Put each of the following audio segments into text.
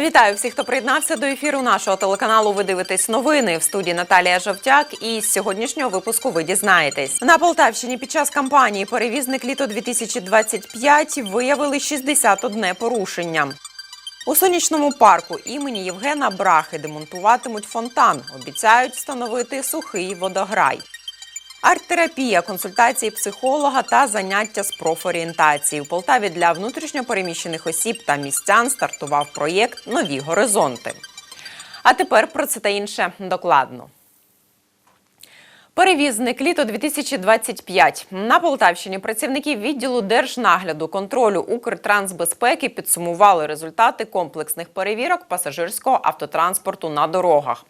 Вітаю всіх, хто приєднався до ефіру нашого телеканалу. Ви дивитесь новини в студії Наталія Жовтяк. І з сьогоднішнього випуску ви дізнаєтесь на Полтавщині. Під час кампанії перевізник літо 2025 виявили 61 порушення. У сонячному парку імені Євгена Брахи демонтуватимуть фонтан. Обіцяють встановити сухий водограй. Арт-терапія, консультації психолога та заняття з профорієнтації. У Полтаві для внутрішньопереміщених осіб та містян стартував проєкт Нові горизонти. А тепер про це та інше докладно. Перевізник літо 2025 на Полтавщині працівники відділу держнагляду контролю Укртрансбезпеки підсумували результати комплексних перевірок пасажирського автотранспорту на дорогах.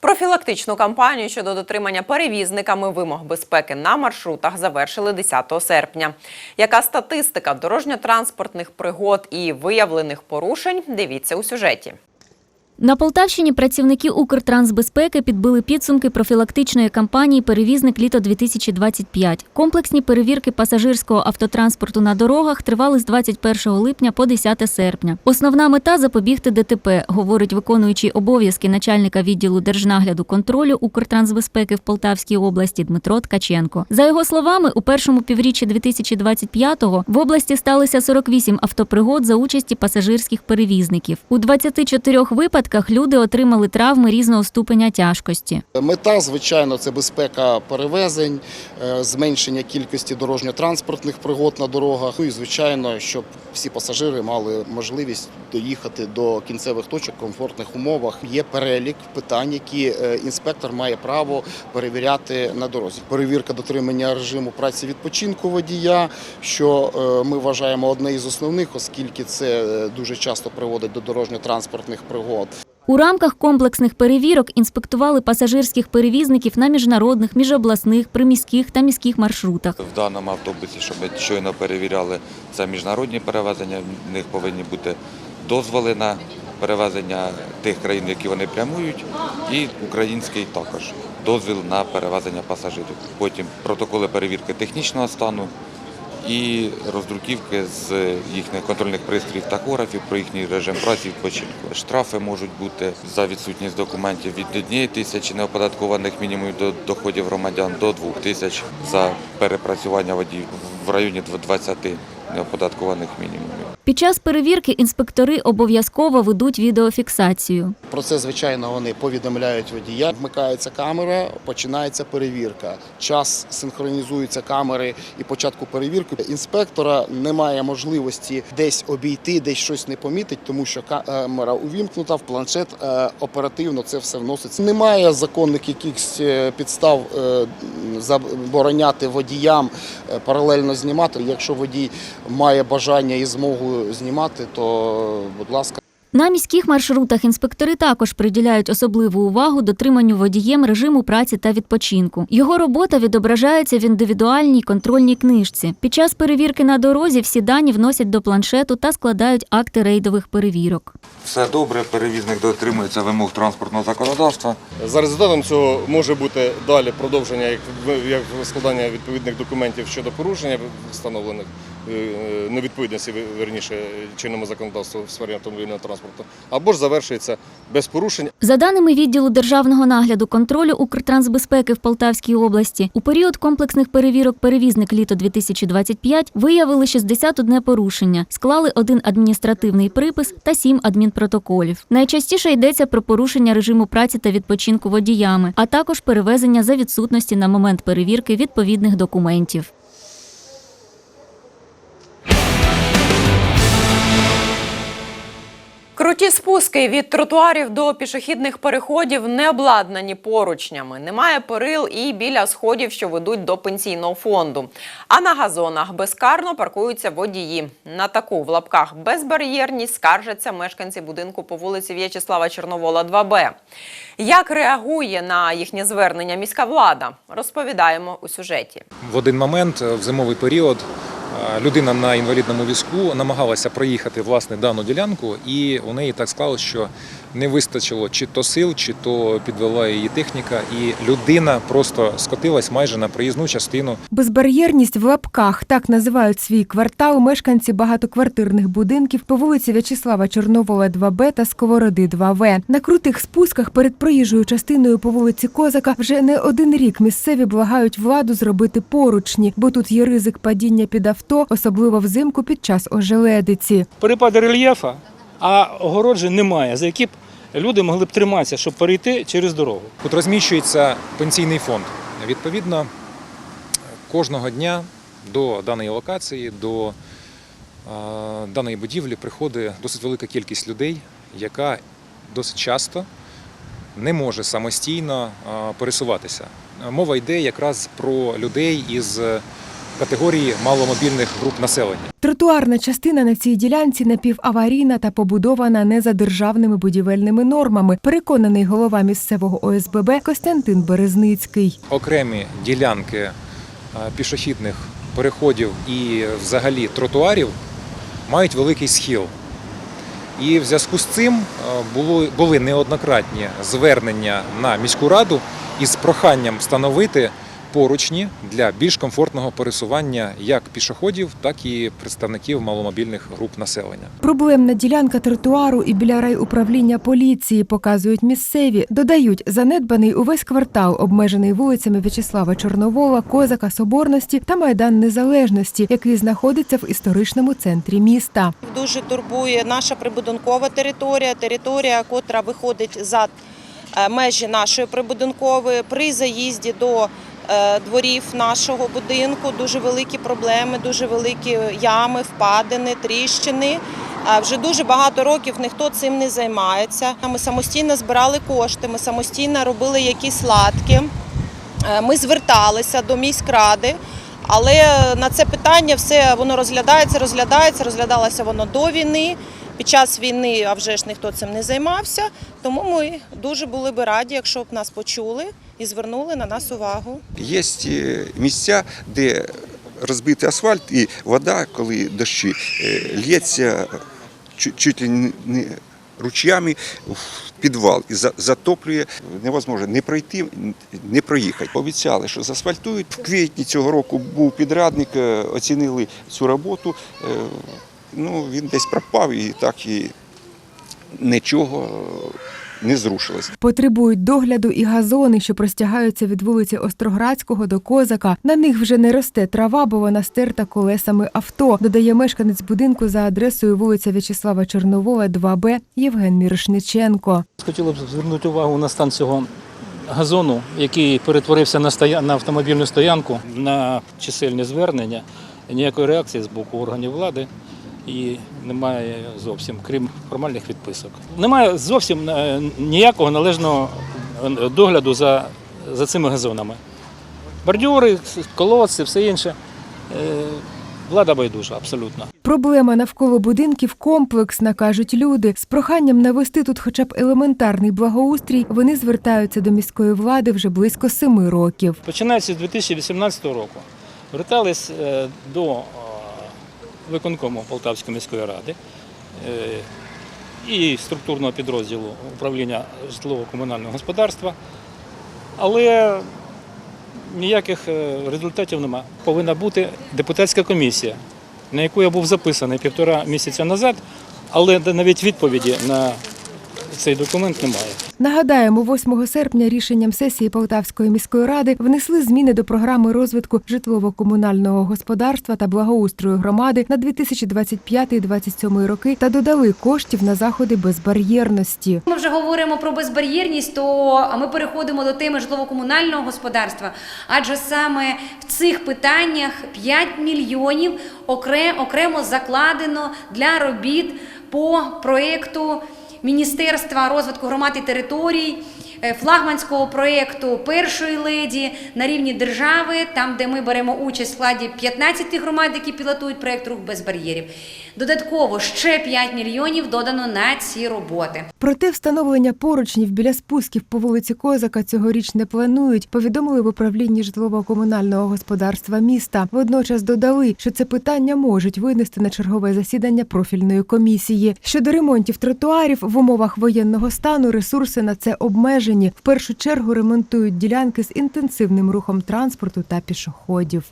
Профілактичну кампанію щодо дотримання перевізниками вимог безпеки на маршрутах завершили 10 серпня. Яка статистика дорожньо-транспортних пригод і виявлених порушень? Дивіться у сюжеті. На Полтавщині працівники Укртрансбезпеки підбили підсумки профілактичної кампанії Перевізник літо 2025 Комплексні перевірки пасажирського автотранспорту на дорогах тривали з 21 липня по 10 серпня. Основна мета запобігти ДТП, говорить виконуючий обов'язки начальника відділу держнагляду контролю Укртрансбезпеки в Полтавській області Дмитро Ткаченко. За його словами, у першому півріччі 2025-го в області сталося 48 автопригод за участі пасажирських перевізників. У 24 випадках люди отримали травми різного ступеня тяжкості. Мета, звичайно, це безпека перевезень, е, зменшення кількості дорожньо-транспортних пригод на дорогах. Ну і звичайно, щоб всі пасажири мали можливість доїхати до кінцевих точок в комфортних умовах. Є перелік питань, які е, інспектор має право перевіряти на дорозі. Перевірка дотримання режиму праці відпочинку водія, що е, ми вважаємо одне із основних, оскільки це дуже часто приводить до дорожньо-транспортних пригод. У рамках комплексних перевірок інспектували пасажирських перевізників на міжнародних, міжобласних, приміських та міських маршрутах. В даному автобусі, що ми щойно перевіряли, це міжнародні перевезення. В них повинні бути дозволи на перевезення тих країн, які вони прямують, і український також дозвіл на перевезення пасажирів. Потім протоколи перевірки технічного стану і роздруківки з їхніх контрольних пристроїв тахографів про їхній режим праці відпочинку. Штрафи можуть бути за відсутність документів від однієї тисячі неоподаткованих мінімумів до доходів громадян до двох тисяч за перепрацювання водіїв в районі 20 неоподаткованих мінімумів. Під час перевірки інспектори обов'язково ведуть відеофіксацію. Про це, звичайно, вони повідомляють водія. Вмикається камера, починається перевірка. Час синхронізуються камери і початку перевірки. Інспектора немає можливості десь обійти, десь щось не помітить, тому що камера увімкнута, в планшет е, оперативно це все вноситься. Немає законних якихось е, підстав е, забороняти водіям е, паралельно знімати. Якщо водій має бажання і змогу знімати, то будь ласка. На міських маршрутах інспектори також приділяють особливу увагу дотриманню водієм режиму праці та відпочинку. Його робота відображається в індивідуальній контрольній книжці. Під час перевірки на дорозі всі дані вносять до планшету та складають акти рейдових перевірок. Все добре, перевізник дотримується вимог транспортного законодавства. За результатом цього може бути далі продовження як, складання відповідних документів щодо порушення встановлених невідповідності верніше чинному законодавству в сфері автомобільного транспорту, або ж завершується без порушень. За даними відділу державного нагляду контролю Укртрансбезпеки в Полтавській області, у період комплексних перевірок перевізник літо 2025 виявили 61 порушення, склали один адміністративний припис та сім адмінпротоколів. Найчастіше йдеться про порушення режиму праці та відпочинку водіями, а також перевезення за відсутності на момент перевірки відповідних документів. Круті спуски від тротуарів до пішохідних переходів не обладнані поручнями. Немає перил і біля сходів, що ведуть до пенсійного фонду. А на газонах безкарно паркуються водії. На таку в лапках безбар'єрність скаржаться мешканці будинку по вулиці В'ячеслава Чорновола, 2Б. Як реагує на їхнє звернення міська влада? Розповідаємо у сюжеті. В один момент е, в зимовий період людина на інвалідному візку намагалася проїхати власне дану ділянку, і у неї так склалося, що не вистачило чи то сил, чи то підвела її техніка, і людина просто скотилась майже на проїзну частину Безбар'єрність в лапках так називають свій квартал мешканці багатоквартирних будинків по вулиці В'ячеслава Чорновола 2Б та Сковороди 2В. На крутих спусках перед проїжджою частиною по вулиці Козака вже не один рік місцеві благають владу зробити поручні, бо тут є ризик падіння під авто, особливо взимку під час ожеледиці. перепади рельєфа, а огороджень немає, за які б люди могли б триматися, щоб перейти через дорогу. Тут розміщується пенсійний фонд. Відповідно, кожного дня до даної локації, до е, даної будівлі приходить досить велика кількість людей, яка досить часто не може самостійно е, пересуватися. Мова йде якраз про людей із категорії маломобільних груп населення. Тротуарна частина на цій ділянці напіваварійна та побудована не за державними будівельними нормами. Переконаний голова місцевого ОСББ Костянтин Березницький. окремі ділянки е, пішохідних переходів і взагалі тротуарів мають великий схил. І в зв'язку з цим е, були неоднократні звернення на міську раду із проханням встановити поручні для більш комфортного пересування як пішоходів, так і представників маломобільних груп населення. Проблемна ділянка тротуару і біля райуправління поліції показують місцеві. Додають, занедбаний увесь квартал, обмежений вулицями В'ячеслава Чорновола, Козака, Соборності та Майдан Незалежності, який знаходиться в історичному центрі міста. Дуже турбує наша прибудинкова територія, територія, котра виходить за е, межі нашої прибудинкової. При заїзді до дворів нашого будинку дуже великі проблеми, дуже великі ями, впадини, тріщини. Е, Вже дуже багато років ніхто цим не займається. Ми самостійно збирали кошти, ми самостійно робили якісь латки. Е, Ми зверталися до міськради, але на це питання все воно розглядається, розглядається, розглядалося воно до війни. Під час війни, а вже ж ніхто цим не займався. Тому ми дуже були би раді, якщо б нас почули і звернули на нас увагу. Є е, місця, де розбитий асфальт, і вода, коли дощі е, лється чуть ли не ручями в підвал і затоплює. Невозможно не пройти, не проїхати. Обіцяли, що заасфальтують. В квітні цього року був підрядник, е, оцінили цю роботу. Е, Ну, він десь пропав і так і нічого е, не зрушилось. Потребують догляду і газони, що простягаються від вулиці Остроградського до Козака. На них вже не росте трава, бо вона стерта колесами авто. Додає мешканець будинку за адресою вулиця В'ячеслава Чорновола, 2Б Євген Мірошниченко. Хотіло б звернути увагу на стан цього газону, який перетворився на, стоя... на автомобільну стоянку, на чисельні звернення, ніякої реакції з боку органів влади. І немає зовсім, крім формальних відписок. Немає зовсім е, ніякого належного е, догляду за, за цими газонами. Бордюри, колодці, все інше. Е, Влада байдужа, абсолютно. Проблема навколо будинків комплексна, кажуть люди. З проханням навести тут хоча б елементарний благоустрій. Вони звертаються до міської влади вже близько семи років. Починаючи з 2018 року, звертались е, до виконкому Полтавської міської ради е, і структурного підрозділу управління житлово-комунального господарства, але ніяких е, результатів немає. Повинна бути депутатська комісія, на яку я був записаний півтора місяця назад, але навіть відповіді на цей документ немає. Нагадаємо, 8 серпня рішенням сесії Полтавської міської ради внесли зміни до програми розвитку житлово-комунального господарства та благоустрою громади на 2025-2027 роки та додали коштів на заходи безбар'єрності. Ми вже говоримо про безбар'єрність, то ми переходимо до теми житлово-комунального господарства, адже саме в цих питаннях 5 мільйонів окремо закладено для робіт по проєкту Міністерства розвитку громад і територій. е, Флагманського проєкту першої леді на рівні держави, там де ми беремо участь в складі 15 громад, які пілотують проєкт рух без бар'єрів. Додатково ще 5 мільйонів додано на ці роботи. Проте встановлення поручнів біля спусків по вулиці Козака цьогоріч не планують, повідомили в управлінні житлово-комунального господарства міста. Водночас додали, що це питання можуть винести на чергове засідання профільної комісії. Щодо ремонтів тротуарів в умовах воєнного стану ресурси на це обмежені. В першу чергу ремонтують ділянки з інтенсивним рухом транспорту та пішоходів.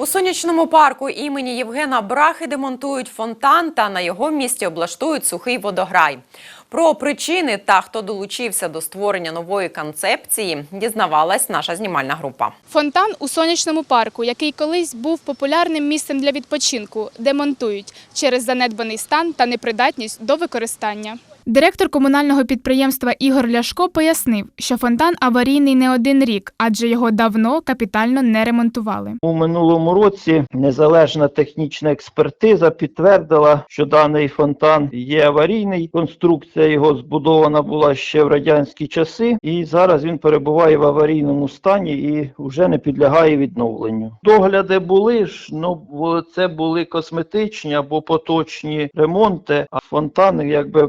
У сонячному парку імені Євгена Брахи демонтують фонтан та на його місці облаштують сухий водограй. Про причини та хто долучився до створення нової концепції, дізнавалась наша знімальна група. Фонтан у сонячному парку, який колись був популярним місцем для відпочинку, демонтують через занедбаний стан та непридатність до використання. Директор комунального підприємства Ігор Ляшко пояснив, що фонтан аварійний не один рік, адже його давно капітально не ремонтували. У минулому році незалежна технічна експертиза підтвердила, що даний фонтан є аварійний. Конструкція його збудована була ще в радянські часи, і зараз він перебуває в аварійному стані і вже не підлягає відновленню. Догляди були ж, ну це були косметичні або поточні ремонти, а фонтани якби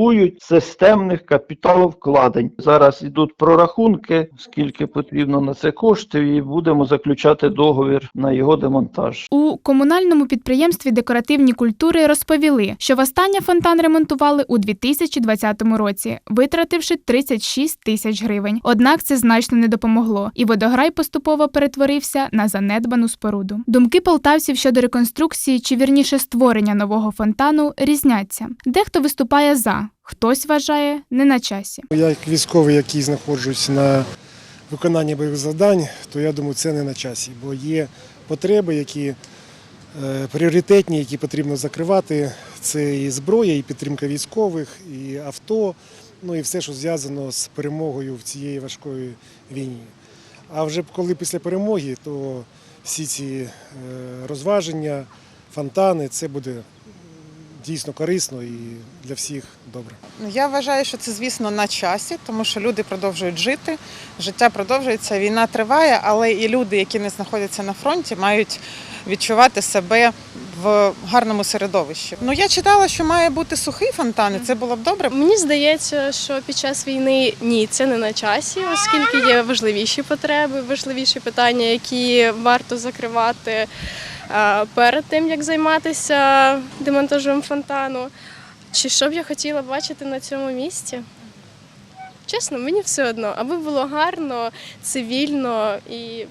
потребують системних капіталовкладень. Зараз йдуть прорахунки, скільки потрібно на це коштів, і будемо заключати договір на його демонтаж. У комунальному підприємстві декоративні культури розповіли, що востаннє фонтан ремонтували у 2020 році, витративши 36 тисяч гривень. Однак це значно не допомогло, і водограй поступово перетворився на занедбану споруду. Думки полтавців щодо реконструкції чи вірніше створення нового фонтану різняться. Дехто виступає за, хтось вважає не на часі. Я як військовий, який знаходжусь на виконанні бойових завдань, то я думаю, це не на часі, бо є потреби, які е, пріоритетні, які потрібно закривати. Це і зброя, і підтримка військових, і авто, ну і все, що зв'язано з перемогою в цієї важкої війні. А вже коли після перемоги, то всі ці е, розваження, фонтани, це буде дійсно корисно і для всіх добре. Ну, Я вважаю, що це, звісно, на часі, тому що люди продовжують жити, життя продовжується, війна триває, але і люди, які не знаходяться на фронті, мають відчувати себе в гарному середовищі. Ну я читала, що має бути сухий фонтан, і це було б добре. Мені здається, що під час війни ні, це не на часі, оскільки є важливіші потреби, важливіші питання, які варто закривати перед тим, як займатися демонтажем фонтану. Чи що б я хотіла бачити на цьому місці? Чесно, мені все одно, аби було гарно, цивільно і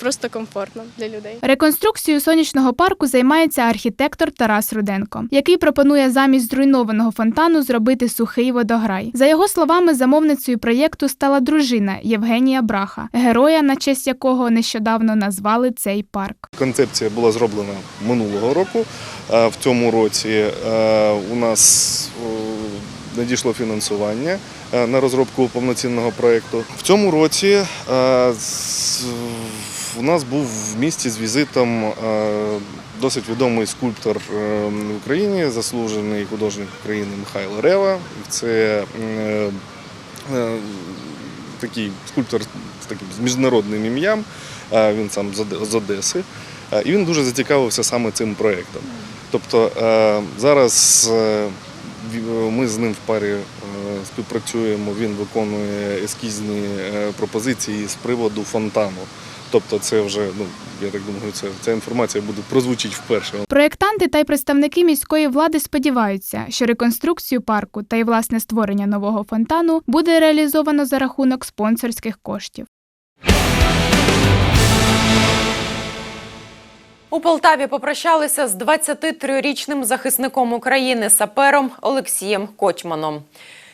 просто комфортно для людей. Реконструкцією сонячного парку займається архітектор Тарас Руденко, який пропонує замість зруйнованого фонтану зробити сухий водограй. За його словами, замовницею проєкту стала дружина Євгенія Браха, героя, на честь якого нещодавно назвали цей парк. Концепція була зроблена минулого року. В цьому році е, у нас надійшло фінансування е, на розробку повноцінного проєкту. В цьому році е, у нас був в місті з візитом е, досить відомий скульптор е, в Україні, заслужений художник України Михайло Рева. Це е, такий скульптор з таким міжнародним ім'ям. Він сам з Одеси. І він дуже зацікавився саме цим проєктом. Тобто зараз ми з ним в парі співпрацюємо, він виконує ескізні пропозиції з приводу фонтану. Тобто це вже, ну, я так думаю, це, ця інформація буде прозвучить вперше. Проєктанти та й представники міської влади сподіваються, що реконструкцію парку та й власне створення нового фонтану буде реалізовано за рахунок спонсорських коштів. У Полтаві попрощалися з 23-річним захисником України сапером Олексієм Кочманом.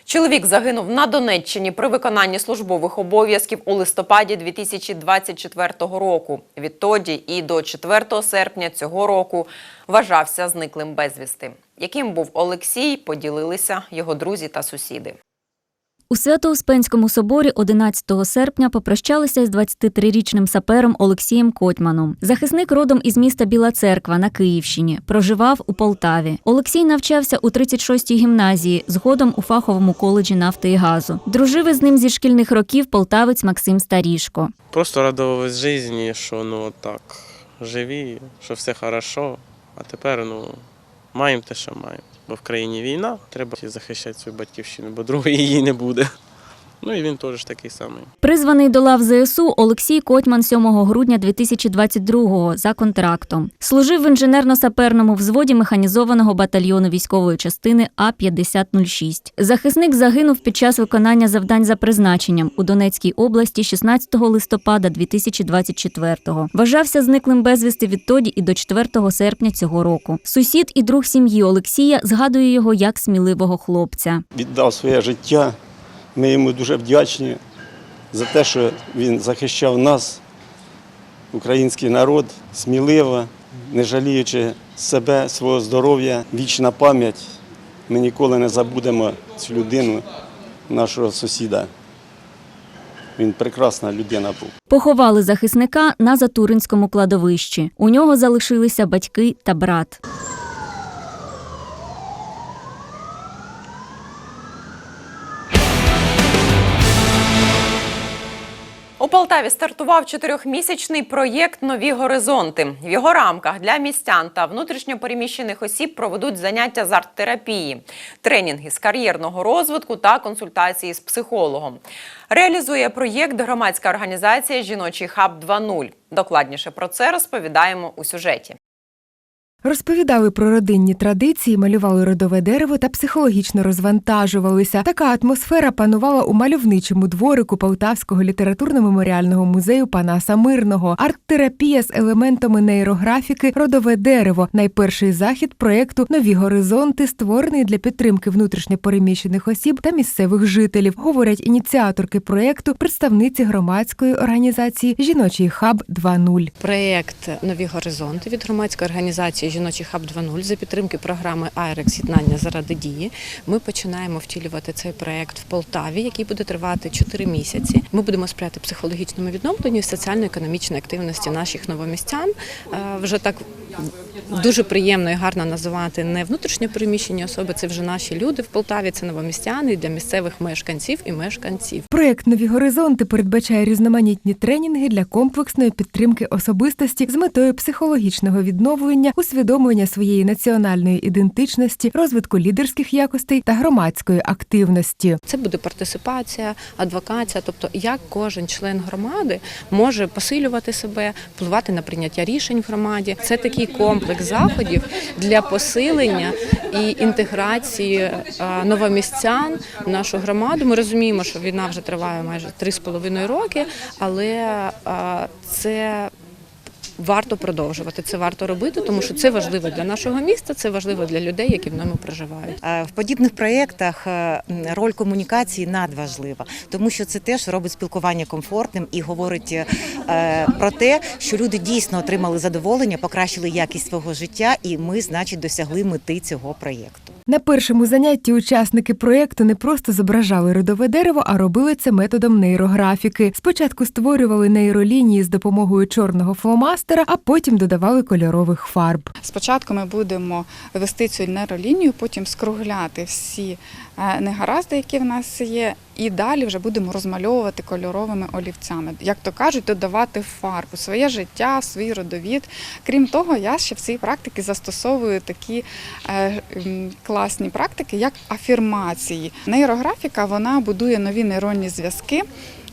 Чоловік загинув на Донеччині при виконанні службових обов'язків у листопаді 2024 року. Відтоді і до 4 серпня цього року вважався зниклим безвісти. Яким був Олексій, поділилися його друзі та сусіди. У Свято-Успенському соборі 11 серпня попрощалися із 23-річним сапером Олексієм Котьманом. Захисник родом із міста Біла Церква на Київщині. Проживав у Полтаві. Олексій навчався у 36-й гімназії, згодом у фаховому коледжі нафти і газу. Дружив із ним зі шкільних років полтавець Максим Старішко. Просто радувались житті, що ну так, живі, що все хорошо. А тепер ну, маємо те, що маємо. Бо в країні війна, треба захищати свою батьківщину, бо другої її не буде. Ну і він теж такий самий. Призваний до лав ЗСУ Олексій Котьман 7 грудня 2022-го за контрактом. Служив в інженерно-саперному взводі механізованого батальйону військової частини А-5006. Захисник загинув під час виконання завдань за призначенням у Донецькій області 16 листопада 2024-го. Вважався зниклим безвісти відтоді і до 4 серпня цього року. Сусід і друг сім'ї Олексія згадує його як сміливого хлопця. віддав своє життя. Ми йому дуже вдячні за те, що він захищав нас, український народ, сміливо, не жаліючи себе, свого здоров'я, вічна пам'ять. Ми ніколи не забудемо цю людину, нашого сусіда. Він прекрасна людина був. Поховали захисника на Затуринському кладовищі. У нього залишилися батьки та брат. Полтаві стартував чотирьохмісячний проєкт Нові горизонти. В його рамках для містян та внутрішньопереміщених осіб проведуть заняття з арт-терапії, тренінги з кар'єрного розвитку та консультації з психологом. Реалізує проєкт громадська організація Жіночий хаб 2.0. Докладніше про це розповідаємо у сюжеті. Розповідали про родинні традиції, малювали родове дерево та психологічно розвантажувалися. Така атмосфера панувала у мальовничому дворику Полтавського літературно-меморіального музею Панаса Мирного. Арт-терапія з елементами нейрографіки Родове дерево. Найперший захід проєкту Нові горизонти, створений для підтримки внутрішньопереміщених осіб та місцевих жителів. Говорять ініціаторки проєкту, представниці громадської організації Жіночий хаб 2.0. Проєкт Нові горизонти від громадської організації Жіночий хаб 2.0 за підтримки програми «Айрекс. Єднання заради дії. Ми починаємо втілювати цей проєкт в Полтаві, який буде тривати 4 місяці. Ми будемо сприяти психологічному відновленню і соціально-економічної активності наших новомістян. Е, Вже так дуже приємно і гарно називати не внутрішньо переміщені особи, це вже наші люди в Полтаві, це новомістяни для місцевих мешканців і мешканців. Проєкт Нові горизонти передбачає різноманітні тренінги для комплексної підтримки особистості з метою психологічного відновлення, усвідомлення своєї національної ідентичності, розвитку лідерських якостей та громадської активності. Це буде партисипація, адвокація, тобто як кожен член громади може посилювати себе, впливати на прийняття рішень в громаді. Це такий комплекс заходів для посилення і інтеграції е, новомістян в нашу громаду. Ми розуміємо, що війна вже триває майже 3,5 роки, але е, це варто продовжувати. Це варто робити, тому що це важливо для нашого міста, це важливо для людей, які в ньому проживають. Е, В подібних проєктах е, роль комунікації надважлива, тому що це теж робить спілкування комфортним і говорить е, про те, що люди дійсно отримали задоволення, покращили якість свого життя, і ми, значить, досягли мети цього проєкту. На першому занятті учасники проєкту не просто зображали родове дерево, а робили це методом нейрографіки. Спочатку створювали нейролінії з допомогою чорного фломастера, а потім додавали кольорових фарб. Спочатку ми будемо вести цю нейролінію, потім скругляти всі е, негаразди, які в нас є, і далі вже будемо розмальовувати кольоровими олівцями. Як то кажуть, додавати фарбу, своє життя, свій родовід. Крім того, я ще в цій практиці застосовую такі е, класні практики, як афірмації. Нейрографіка вона будує нові нейронні зв'язки.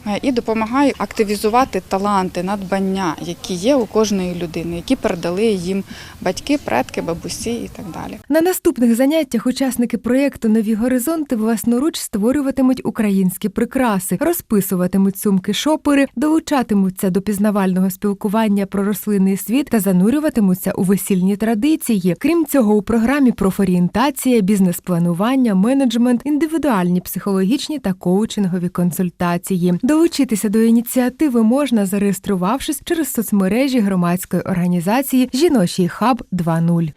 Е, І допомагає активізувати таланти, надбання, які є у кожної людини, які передали їм батьки, предки, бабусі і так далі. На наступних заняттях учасники проєкту Нові горизонти власноруч створюватимуть українські прикраси, розписуватимуть сумки шопери, долучатимуться до пізнавального спілкування про рослинний світ та занурюватимуться у весільні традиції. Крім цього, у програмі профорієнтація, бізнес-планування, менеджмент, індивідуальні психологічні та коучингові консультації. Долучитися до ініціативи можна, зареєструвавшись через соцмережі громадської організації Жіночий хаб 2.0.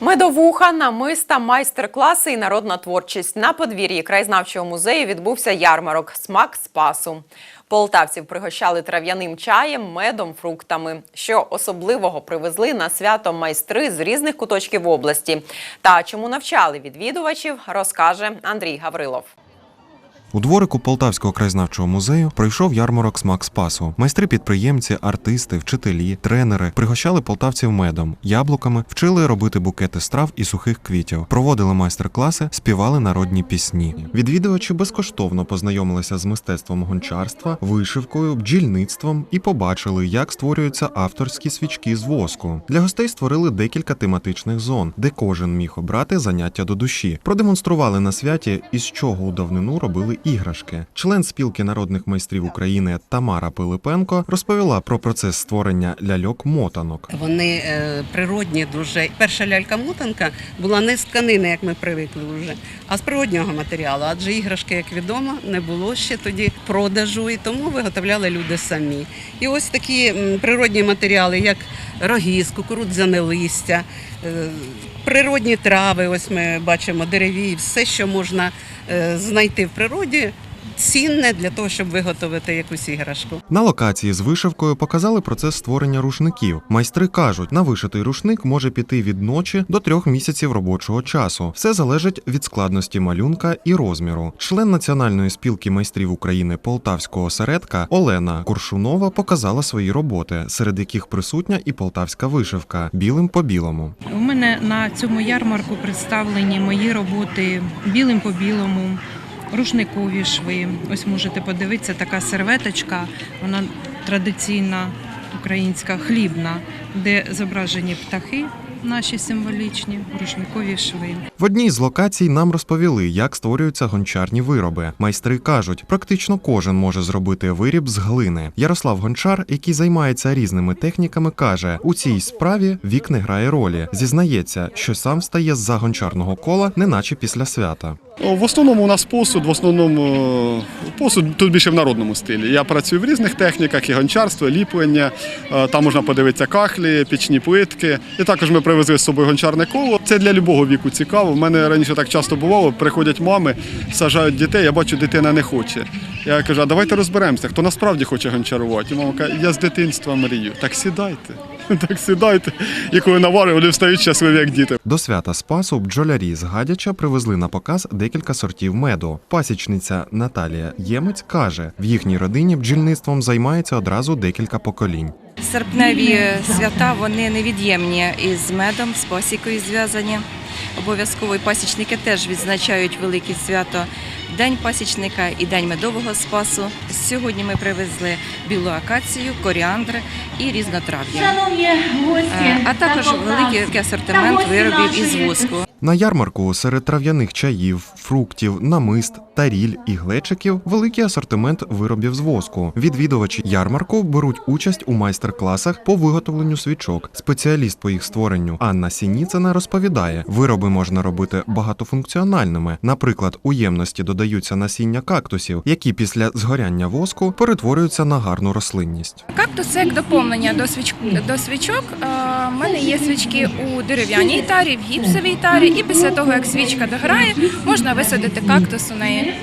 Медовуха, намиста, майстер-класи і народна творчість. На подвір'ї краєзнавчого музею відбувся ярмарок Смак Спасу. Полтавців пригощали трав'яним чаєм, медом, фруктами. Що особливого привезли на свято майстри з різних куточків області. Та чому навчали відвідувачів, розкаже Андрій Гаврилов. У дворику Полтавського краєзнавчого музею пройшов ярмарок смак спасу. Майстри-підприємці, артисти, вчителі, тренери пригощали полтавців медом, яблуками, вчили робити букети страв і сухих квітів, проводили майстер-класи, співали народні пісні. Відвідувачі безкоштовно познайомилися з мистецтвом гончарства, вишивкою, бджільництвом і побачили, як створюються авторські свічки з воску. Для гостей створили декілька тематичних зон, де кожен міг обрати заняття до душі. Продемонстрували на святі, із чого у давнину робили іграшки. Член спілки народних майстрів України Тамара Пилипенко розповіла про процес створення ляльок-мотанок. Вони е, природні дуже. Перша лялька-мотанка була не з тканини, як ми привикли вже, а з природнього матеріалу. Адже іграшки, як відомо, не було ще тоді продажу, і тому виготовляли люди самі. І ось такі природні матеріали, як рогіз, кукурудзяне листя, е, природні трави. Ось ми бачимо дереві, все, що можна знайти в природі. Цінне для того, щоб виготовити якусь іграшку. На локації з вишивкою показали процес створення рушників. Майстри кажуть, на вишитий рушник може піти від ночі до трьох місяців робочого часу. Все залежить від складності малюнка і розміру. Член Національної спілки майстрів України Полтавського осередка Олена Куршунова показала свої роботи, серед яких присутня і полтавська вишивка білим по білому. У мене на цьому ярмарку представлені мої роботи білим по білому, рушникові шви. Ось можете подивитися, така серветочка, вона традиційна українська хлібна, де зображені птахи наші символічні, рушникові шви. В одній з локацій нам розповіли, як створюються гончарні вироби. Майстри кажуть, практично кожен може зробити виріб з глини. Ярослав Гончар, який займається різними техніками, каже: у цій справі вік не грає ролі. Зізнається, що сам стає з-за гончарного кола, неначе після свята. В основному у нас посуд, в основному е, посуд тут більше в народному стилі. Я працюю в різних техніках, і гончарство, і ліплення. Е, Там можна подивитися кахлі, пічні плитки. І також ми привезли з собою гончарне коло. Це для любого віку цікаво. В мене раніше так часто бувало, приходять мами, сажають дітей, я бачу, дитина не хоче. Я кажу, а давайте розберемося, хто насправді хоче гончарувати. І мама каже, я з дитинства мрію. Так сідайте, так сідайте. І коли наварив, вони встають щасливі, як діти. До свята Спасу бджолярі з Гадяча привезли на показ декілька сортів меду. Пасічниця Наталія Ємець каже, в їхній родині бджільництвом займається одразу декілька поколінь. Серпневі свята вони невід'ємні із медом, з пасікою зв'язані. Обов'язково і пасічники теж відзначають велике свято День пасічника і День медового спасу. Сьогодні ми привезли білу акацію, коріандр і різнотрав'я. Е, А також великий асортимент виробів із воску. На ярмарку серед трав'яних чаїв, фруктів, намист, таріль і глечиків великий асортимент виробів з воску. Відвідувачі ярмарку беруть участь у майстер-класах по виготовленню свічок. Спеціаліст по їх створенню Анна Сініцина розповідає, вироби можна робити багатофункціональними. Наприклад, у ємності додаються насіння кактусів, які після згоряння воску перетворюються на гарну рослинність. Кактус як доповнення до свіч... до свічок. У мене є свічки у дерев'яній тарі, в гіпсовій тарі, і після того, як свічка дограє, можна висадити кактус у неї.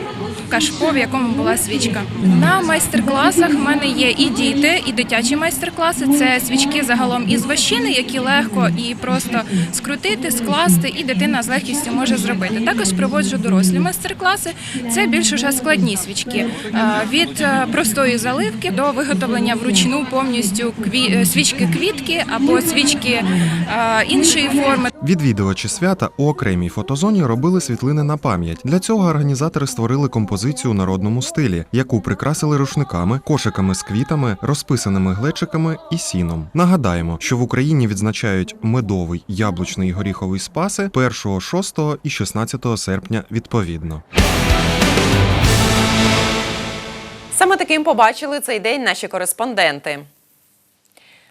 Кашпо, в якому була свічка. На майстер-класах в мене є і діти, і дитячі майстер-класи. Це свічки загалом із вощини, які легко і просто скрутити, скласти, і дитина з легкістю може зробити. Також проводжу дорослі майстер-класи. Це більш уже складні свічки Е, від е, простої заливки до виготовлення вручну повністю е, свічки квітки або свічки іншої форми. Відвідувачі свята у окремій фотозоні робили світлини на пам'ять. Для цього організатори створили композицію у народному стилі, яку прикрасили рушниками, кошиками з квітами, розписаними глечиками і сіном. Нагадаємо, що в Україні відзначають медовий, яблучний і горіховий спаси 1, 6 і 16 серпня відповідно. Саме таким побачили цей день наші кореспонденти.